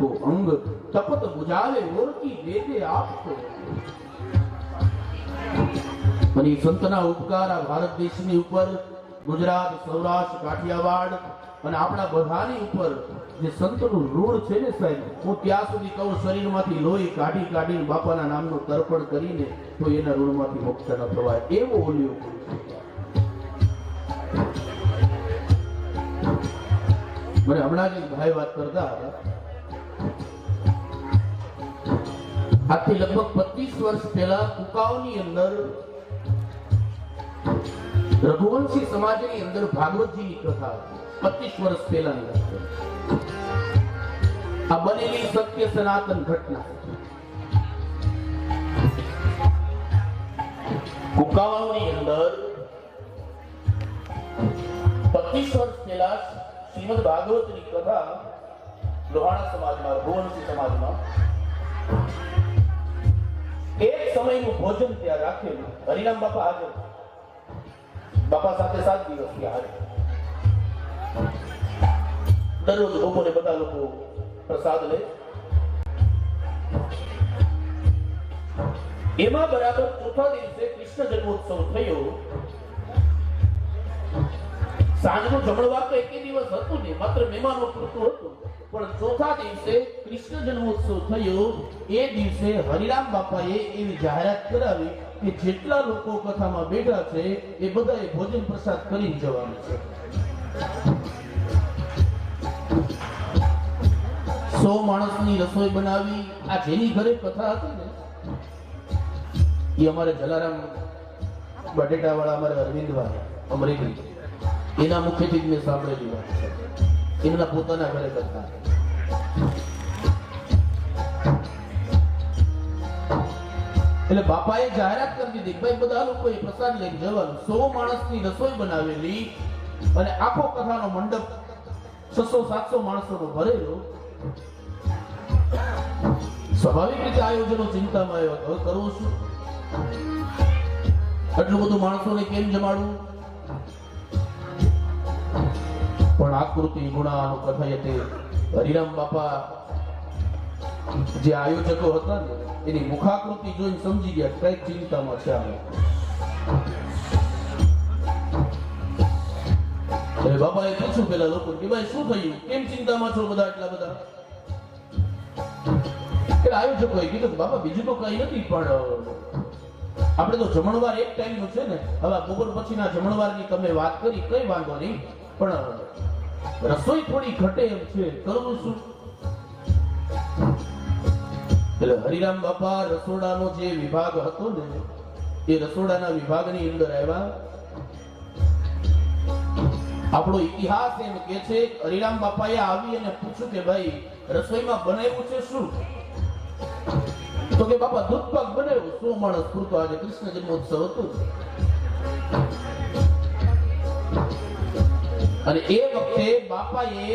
કો અંગ તપત બુજાવે ઓરકી દેતે આપતો. અને સંતના ઉપકાર આ ભારત દેશની ઉપર, ગુજરાત, સૌરાષ્ટ્ર, કાઠિયાવાડ અને આપણા બધાની ઉપર જે સંતનું ઋણ છે ને સાહેબ, હું ત્યાં સુધી કહું, શરીરમાંથી લોહી કાઢી કાઢીને બાપાના નામનું તર્પણ કરીને તો એના ઋણમાંથી મુક્ત ન થવાય. એવો ઓલિયો. મને હમણાં જ ભાઈ વાત કરતા હતા. આજથી લગભગ પચીસ વર્ષ પહેલા કુકાઓની અંદર રઘુવંશી સમાજની અંદર ભાગવતજીની કથા પચીસ વર્ષ પહેલાની આ બનેલી સત્ય સનાતન ઘટના. કુકાવાની અંદર પચીસ વર્ષ પહેલા શ્રીમદ ભાગવતની કથા લોહાણા સમાજમાં, રઘુવંશી સમાજમાં એક સમયનું ભોજન ત્યાં રાખેલું. હરિરામ બાપા હાજર બાપા સાથે સાત દિવસ ત્યાં દરરોજ બપોરે બધા લોકો પ્રસાદ લે. એમાં બરાબર ચોથા દિવસે કૃષ્ણ જન્મોત્સવ થયો. સાંજનું જમણવાર તો એકે દિવસ હતું નહીં, માત્ર મહેમાનો પૂરતું હતું. પણ ચોથા દિવસે કૃષ્ણ જન્મોત્સવ થયો. એ દિવસે હરિરામ બાપાએ એવી જાહેરાત કરાવી કે જેટલા લોકો કથામાં બેઠા છે, એ બધાએ ભોજન પ્રસાદ કરીને જવાનું છે. સો માણસની રસોઈ બનાવી. આ જેની ઘરે કથા હતી ને, એ અમારે જલારામ બટેટા વાળા અમારે અરવિંદભાઈ, અમરેલી. એના મુખેથી જ મેં સાંભળેલી વાત છે. એમના પોતાના ઘરે કરતા. એટલે બાપાએ જાહેરાત કરી દીધી ભાઈ બધા લોકોએ પ્રસાદ લઈને જવાનું. સો માણસની રસોઈ બનાવેલી અને આખો કથાનો મંડપ છસો, સાતસો માણસોનો ભરેલો. સ્વાભાવિક રીતે આયોજનો ચિંતામાં આવ્યો હવે કરવું શું? આટલું બધું માણસોને કેમ જમાડવું? પણ આકૃતિ ગુણાનું કથયતે. હરિરામ બાપા જે આયોજકો હતા ને, એની મુખાકૃતિ જોઈને સમજી ગયા કઈ ચિંતામાં છે અમે બાપાએ પૂછ્યું પેલા લોકો કે, ભાઈ, શું થયું? કેમ ચિંતામાં છો બધા એટલા બધા? એટલે આયોજકોએ કીધું બાપા, બીજું તો કઈ નથી, પણ આપણે તો જમણવાર એક ટાઈમ છે ને. હવે બપોર પછીના જમણવારની તમે વાત કરી, કઈ વાંધો નહીં. પણ રસોઈ થોડી ઘટે એમ છે. કરવું શું એટલે હરિરામ બાપા રસોડાનો જે વિભાગ હતો ને, એ રસોડાના વિભાગની અંદર આવ્યા. આપણો ઇતિહાસ એમ કે છે, હરિરામ બાપાએ આવી અને પૂછ્યું કે ભાઈ, રસોઈમાં બનાવ્યું છે શું? તો કે બાપા દૂધ પાક બનાવ્યું. સો માણસ પૂરતો આજે કૃષ્ણ જન્મોત્સવ હતો? અને એ વખતે બાપાએ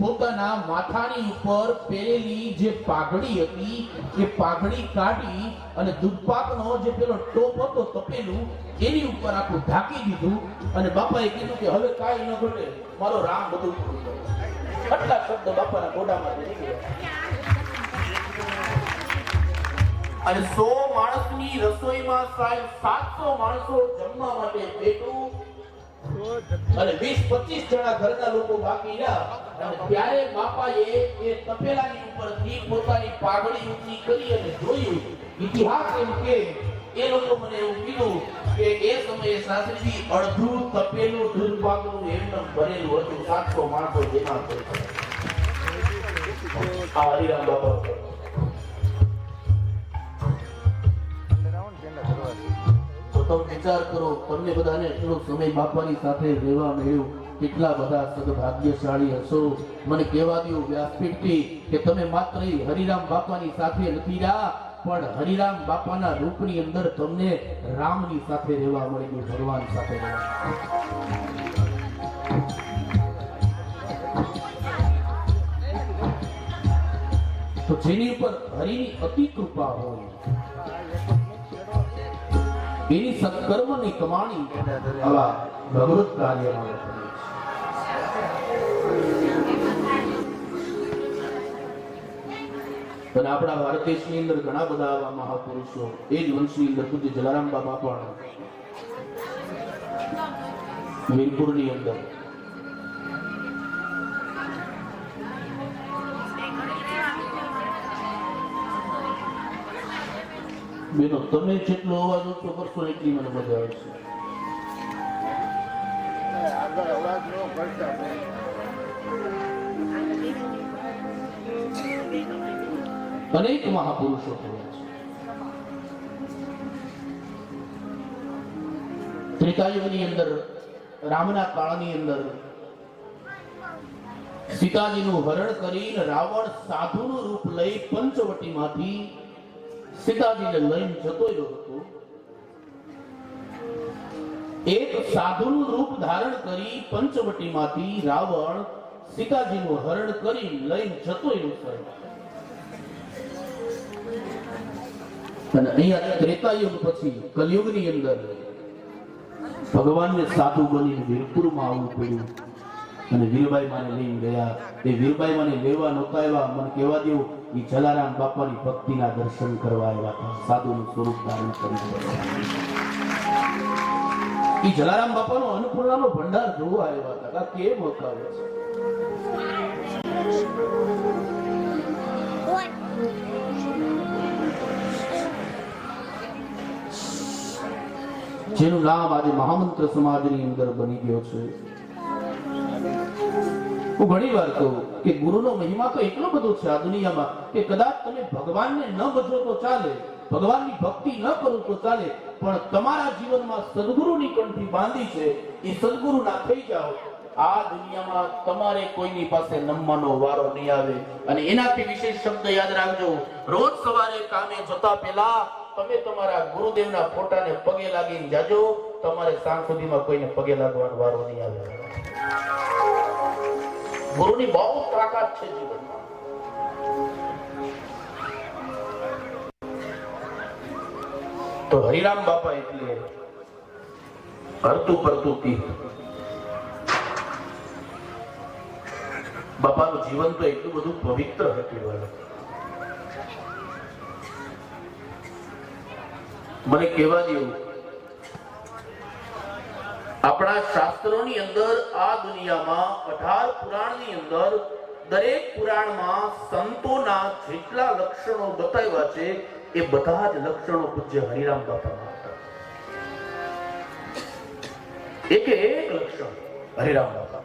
પોતાના માથાની ઉપર પહેરેલી જે પાઘડી હતી, એ પાઘડી કાઢી અને દૂધપાકનો જે પેલો ટોપ હતો તપેલું, એની ઉપર આખું ઢાંકી દીધું અને બાપાએ કીધું કે હવે કાંઈ ન ઘટે, મારો રામ બધું આટલા શબ્દ બાપાના નીકળ્યા. અને સો માણસની રસોઈમાં સાહેબ સાતસો માણસો જમવા માટે બેઠું. અને વીસ, પચીસ જણા ઘરના લોકો બાકી રહ્યા. અને ત્યારે બાપાએ એ તપેલાની ઉપરથી પોતાની પાઘડી ઊંચી કરી અને જોયું. ઇતિહાસ એમ કે, એ લોકો મને એવું કીધું કે એ સમયે શાસ્ત્રીજી અડધું તપેલું દૂધ પાકનું એમને ભરેલું હતું, સાતસો માણસો જેમાં આ હરિરામ બાબા વિચાર કરો, તમને બધાને એટલો સમય બાપાની સાથે રહેવા મળ્યું. કેટલા બધા સદભાગ્યશાળી હશો. મને કહેવા દો વ્યાસપીઠથી, કે તમે માત્ર હરિરામ બાપાની સાથે નથી રહ્યા, પણ હરિરામ બાપાના રૂપની અંદર તમને રામની સાથે રહેવા મળ્યું, ભગવાન સાથે રહેવા તો જેની ઉપર હરિની અતિ કૃપા હોય એની સત્કર્મની કમાણી આવા ભગવત કાર્યમાં અને આપણા ભારત દેશની અંદર ઘણા બધા આવા મહાપુરુષો એ જ વંશની અંદર પૂજ્ય જલારામ બાપા પણ વીરપુરની અંદર. બેનો, તમે જેટલો અવાજ ઓછો કરશો એટલી મને મજા આવશે. અનેક મહાપુરુષો ત્રેતાયુગની અંદર, રામના કાળની અંદર, સીતાજીનું હરણ કરીને રાવણ સાધુનું રૂપ લઈ પંચવટીમાંથી સીતાજીને લઈને જતો હતો. એક સાધુનું રૂપ ધારણ કરી પંચવટીમાંથી રાવણ સીતાજીનું હરણ કરી લઈને જતો રહ્યો સાહેબ અને અહીંયા ત્રેતાયુગ પછી કલયુગની અંદર ભગવાનને સાધુ બની વીરપુરમાં આવવું પડ્યું. અને વીરબાઈ માને લઈને ગયા. એ વીરબાઈ માને લેવા નહોતા આવ્યા. મને કહેવા દેવું એ જલારામ બાપાની ભક્તિના દર્શન કરવા આવ્યા હતા. સાધુનું સ્વરૂપ ધારણ કરી એ જલારામ બાપાનો અન્નપૂર્ણાનો ભંડાર જોવા આવ્યા હતા. કેમ વખાવે છે? જેનું નામ આજે મહામંત્ર સમાજની અંદર બની ગયો છે. હું ઘણી વાર કહું કે ગુરુનો મહિમા તો એટલો બધો છે આ દુનિયામાં કે કદાચ તમે ભગવાનને ન બજો તો ચાલે, ભગવાનની ભક્તિ ન કરો તો ચાલે, પણ તમારા જીવનમાં સદગુરુની કંઠી બાંધી છે, એ સદગુરુ ના થઈ જાઓ. આ દુનિયામાં તમારે કોઈની પાસે નમવાનો વારો નહીં આવે. અને એનાથી વિશેષ શબ્દ યાદ રાખજો, રોજ સવારે કામે જતા પહેલા તમે તમારા ગુરુદેવના ફોટાને પગે લાગીને જાજો, તમારે સાંજ સુધીમાં કોઈને પગે લાગવાનો વારો નહીં આવે. ગુરુની બહુ તાકાત છે જીવનમાં. તો હરિરામ બાપા એટલે કરતું કરતું તીર્થ બાપાનું જીવન તો એટલું બધું પવિત્ર હતું. મને કહેવા દેવું આપણા શાસ્ત્રોની અંદર આ દુનિયામાં અઢાર પુરાણની અંદર દરેક પુરાણમાં સંતોના જેટલા લક્ષણો બતાવ્યા છે, એ બધા જ લક્ષણો પૂજ્ય હરિરામ બાપાના હતા એક એક લક્ષણ હરિરામ બાપા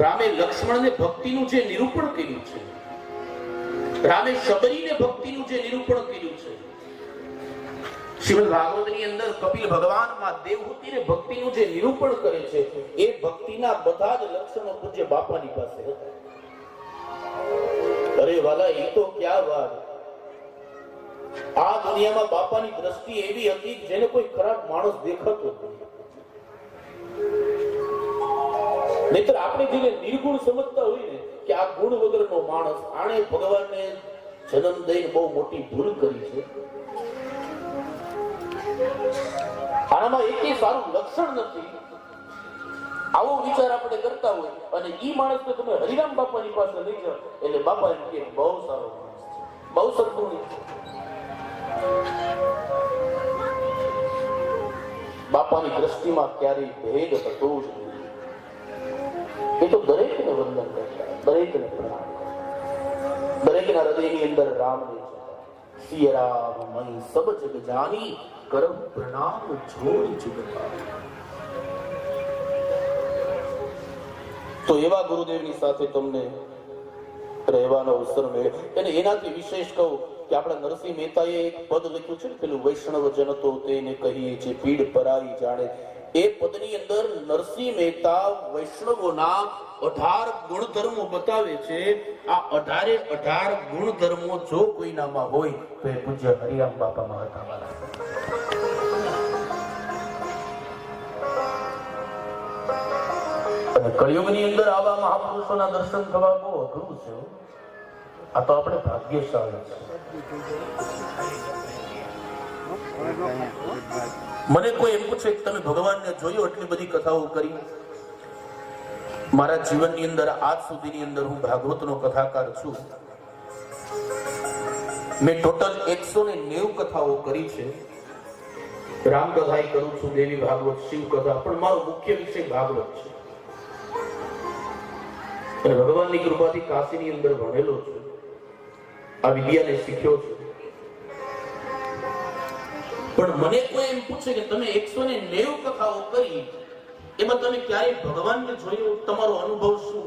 રામે લક્ષ્મણને ભક્તિનું જે નિરૂપણ કર્યું છે રામે શબરીને ભક્તિનું જે નિરૂપણ કર્યું છે, શ્રીમદ ભાગવતની અંદર કપિલ ભગવાનમાં દેવહૂતિને ભક્તિનું જે નિરૂપણ કરે છે, એ ભક્તિના બધા જ લક્ષણો પૂજ્ય બાપાની પાસે હતા. અરે વાલા, એ તો ક્યાં વાત? આ દુનિયામાં બાપાની દ્રષ્ટિ એવી હતી જેને કોઈ ખરાબ માણસ દેખાતો નહીતર આપણે જેને નિર્ગુણ સમજતા આ ગુણ વગરનો માણસ આણે ભગવાનને જન્મ દઈને બહુ મોટી ભૂલ કરી છે. આનામાં એકેય સારું લક્ષણ નથી. આવો વિચાર આપણે કરતા હોય અને ઈ માણસને તમે હરિરામ બાપાની પાસે લઈ જાઓ, એટલે બાપા એમ કે બહુ સારો બહુ સદગુણી બાપાની દ્રષ્ટિમાં ક્યારેય ભેદ થતો જ નહીં એ તો દરેકને વંદન કરતા દરેકને પ્રણામ કરતા. દરેકના હૃદયની અંદર રામ ને સિય રામ મય સબ જગ જાની કરમ પ્રણામ જોડ જુગતા તો એવા ગુરુદેવની સાથે તમને રહેવાનો અવસર મળ્યો અને એનાથી વિશેષ કહું કે આપણા નરસિંહ મહેતાએ એક પદ લખ્યું છે ને, પેલું વૈષ્ણવ જન તો તેને કહીએ છે પીડ પરાઈ જાણે. એ પદની અંદર નરસિંહ મહેતા વૈષ્ણવોના અઢાર ગુણધર્મો બતાવે છે. આ અઢારે અઢાર ગુણધર્મો જો કોઈનામાં હોય, તો એ પૂજ્ય હરિરામ બાપામાં હતા મારા કળિયુગની અંદર આવા મહાપુરુષોના દર્શન થવા બહુ અઘરું છે આ તો આપણે ભાગ્યશાળી છે. મને કોઈ એમ પૂછે કે તમે ભગવાનને જોયો એટલી બધી કથાઓ કરી? મારા જીવનની અંદર, આજ સુધીની અંદર હું ભાગવતનો કથાકાર છું. મેં ટોટલ એકસો ને નેવું કથાઓ કરી છે. રામકથા કરું છું, દેવી ભાગવત, શિવ કથા, પણ મારો મુખ્ય વિષય ભાગવત છે. અને ભગવાનની કૃપાથી કાશીની અંદર ભણેલો છું. આ વિદ્યાને શીખ્યો છું. પણ મને કોઈ એમ પૂછે કે તમે એકસો ને નેવું કથાઓ કરી, એમાં તમે ક્યારે ભગવાનને જોયું? તમારો અનુભવ શું?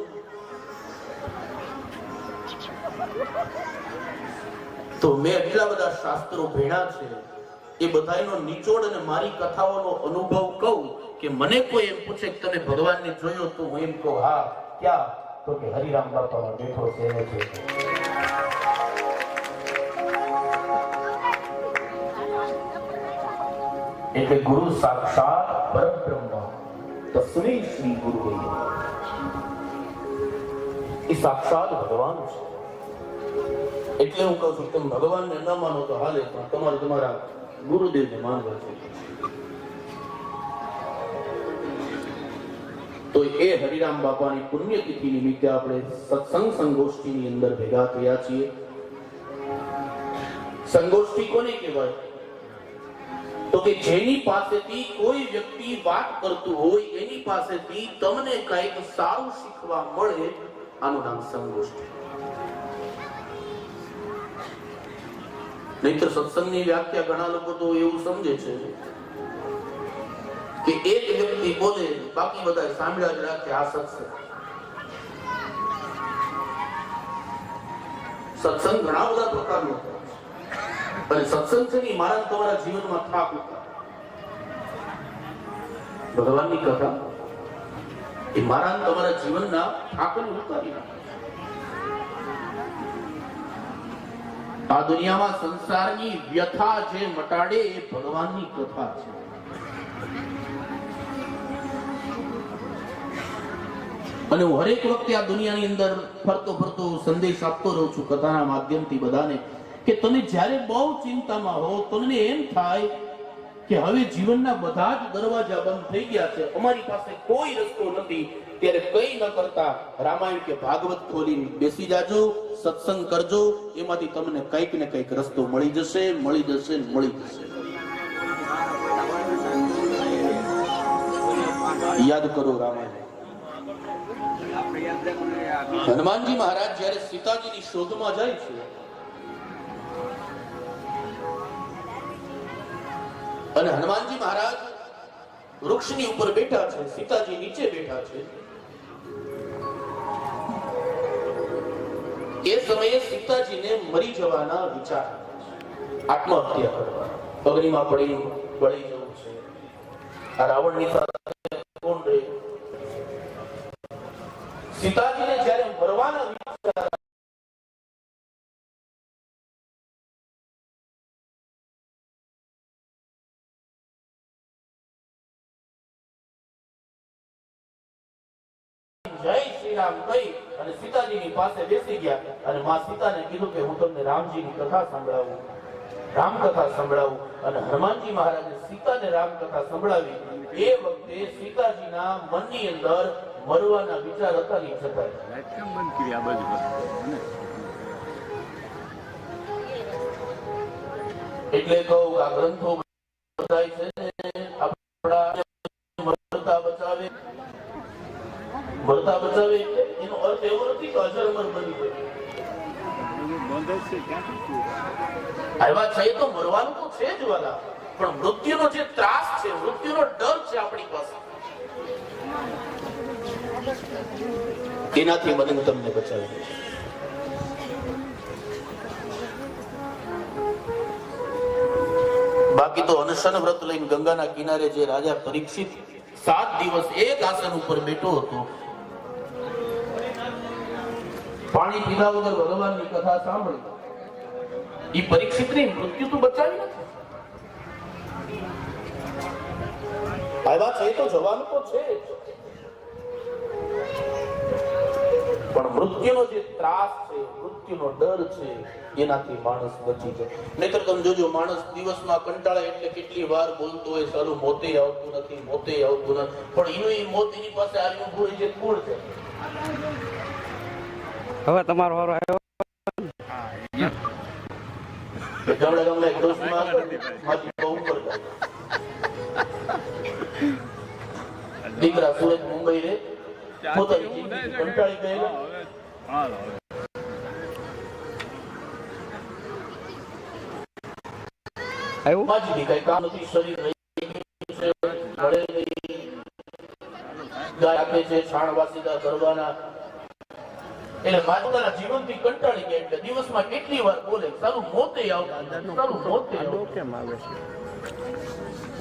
તો મેં એટલા બધા શાસ્ત્રો ભેણા છે, એ બધાનો નિચોડ અને મારી કથાઓનો અનુભવ કહું કે મને કોઈ એમ પૂછે કે તમે ભગવાનને જોયો તો હું એમ કહું, હા, ક્યાં? તો કે હરિરામ બાપામાં બેઠો છે એટલે ગુરુ સાક્ષાત પરબ્રહ્મ તસ્મે શ્રી ગુરુ એ સાક્ષાત ભગવાન છે એટલે હું કહું છું કે તમે ભગવાનને ન માનો તો હાલે પણ તમારે તમારા ગુરુદેવને માનવા છે તો એ હરિરામ બાપાની પુણ્યતિથિ નિમિત્તે આપણે સત્સંગ સંગોષ્ઠીની અંદર ભેગા થયા છીએ સંગોષ્ઠી કોને કહેવાય તો કે જેની પાસેથી કોઈ વ્યક્તિ વાત કરતું હોય, એની પાસેથી તમને કંઈક સારું શીખવા મળે, આનું નામ સંગોષ્ઠી નહીતર સત્સંગની વ્યાખ્યા ઘણા લોકો તો એવું સમજે છે કે એક વ્યક્તિ બોલે, બાકી બધા સાંભળ્યા જ રાખે, આ સત્સંગ સત્સંગ ઘણા બધા પ્રકારનો હોય છે. અને સત્સંગ છે ને મારા તમારા જીવનમાં થાક ઉતારે ભગવાનની કથા એ મારા તમારા જીવનના થાકને ઉતારી આ દુનિયામાં સંસારની વ્યથા જે મટાડે એ ભગવાનની કથા છે. અને હું હરેક વખતે આ દુનિયાની અંદર ફરતો ફરતો સંદેશ આપતો રહું છું કથાના માધ્યમથી બધાને. કે તમે જ્યારે બહુ ચિંતામાં હો, તમને એમ થાય કે હવે જીવનના બધા જ દરવાજા બંધ થઈ ગયા છે, અમારી પાસે કોઈ રસ્તો નથી, ત્યારે કઈ ન કરતા રામાયણ કે ભાગવત ખોલીને બેસી જાજો, સત્સંગ કરજો, એમાંથી તમને કંઈક ને કંઈક રસ્તો મળી જશે મળી જશે મળી જશે. યાદ કરો રામાયણ. હનુમાનજી મહારાજ જ્યારે સીતાજીની શોધમાં જાય છે અને હનુમાનજી મહારાજ વૃક્ષની ઉપર બેઠા છે, સીતાજી નીચે બેઠા છે. એ સમયે સીતાજીને મરી જવાના વિચાર આત્મહત્યા કરવા અગ્નિમાં પડી બળી જવું છે. આ રાવણની સાથે કોણ રહે? સીતાજીને જ્યારે મરવાના વિચાર જય શ્રી રામ કહી અને સીતાજીની પાસે બેસી ગયા અને માં સીતાને કીધું કે હું તમને રામજીની કથા સંભળાવું. રામ કથા સંભળાવું અને હનુમાનજી મહારાજે સીતાને રામ કથા સંભળાવી. એ વખતે સીતાજીના મનની અંદર મરવાના વિચાર હતા નહીં છતાં. બંધ કરી આ બાજુ? એટલે કહું આ ગ્રંથો બધાય છે ને આપણા મરતા બચાવે મરતા એનો અર્થ એવો નથી કે અજરમર બની ગયો. એનાથી મને તમને બચાવી. બાકી તો અનશન વ્રત લઈને ગંગાના કિનારે જે રાજા પરીક્ષિત સાત દિવસ એક આસન ઉપર બેઠો હતો પાણી પીધા વગર ભગવાનની કથા સાંભળી. એ પરીક્ષિતની મૃત્યુ તો બચાવી નથી. આવ્યા છે તો જવાનું તો છે જ. પણ મૃત્યુનો જે ત્રાસ છે, મૃત્યુનો ડર છે, એનાથી માણસ બચી જાય. નહીતર તમે જોજો, માણસ દિવસમાં કંટાળે એટલે કેટલી વાર બોલતો હોય સારું મોતે આવતું નથી, મોતે આવતું નથી. પણ એનું એ મોત એની પાસે આવી ઊભું હોય છે, કોણ છે? હવે તમારો વારો આવ્યો? દોસ્તમાં મારી બહુ ઉપર દીકરા સુરત મુંબઈ રે. પોતાની જિંદગી કંટાળી ગયેલા. હા હવે. આવ્યું? માજી કઈ કામ નથી શરીર રહી ગયું છે. ગાય આપે છે છાણ વાસીદા કરવાના. એટલે માતાના જીવનથી કંટાળી ગયા એટલે દિવસમાં કેટલી વાર બોલે સારું મોતે આવતું સારું મોતે કેમ આવે છે?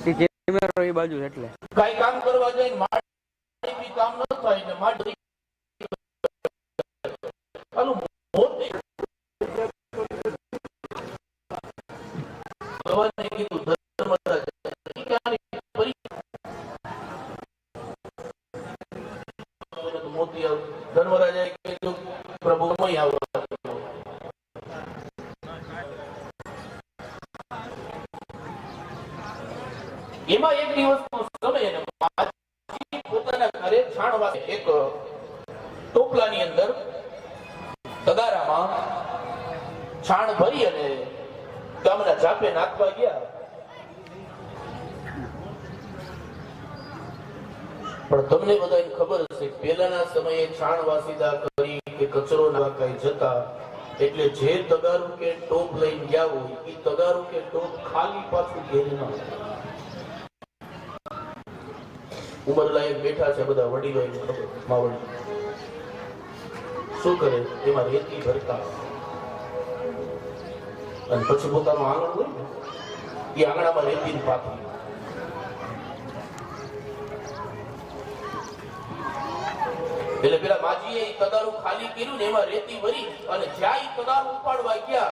એ કેમેરો એ બાજુ એટલે. કઈ કામ કરવા જાય ને માટી કામ ન થાય ને માટી સાલું મોતે ભગવાને કીધું ધર્મરાજાએ કીધું પ્રભુ મય આવો. એમાં એક દિવસનો સમય અને માજી પોતાના ઘરે છાણવા એક ટોપલાની અંદર તગારામાં છાણ ભરી અને ગામના જાપે નાખવા ગયા પણ તમને બધાને ખબર હશે પહેલાના સમયે છાણ વાસીદા કરી કે કચરો નાખાઈ જતા, એટલે જે તગારું કે ટોપ લઈને ગયા હોય એ તગારું કે ટોપ ખાલી પાછું ઘેરી ના ઉમર લાયક બેઠા છે બધા વડીલો માવડી શું કરે? એમાં રેતી ભરતા. અને પછી પોતાનું આંગણ હોય ને એ આંગણામાં રેતી પાથરી. એટલે પેલા માજીએ એ તગારું ખાલી કર્યું ને એમાં રેતી ભરી અને જ્યાં એ તગારું ઉપાડવા ગયા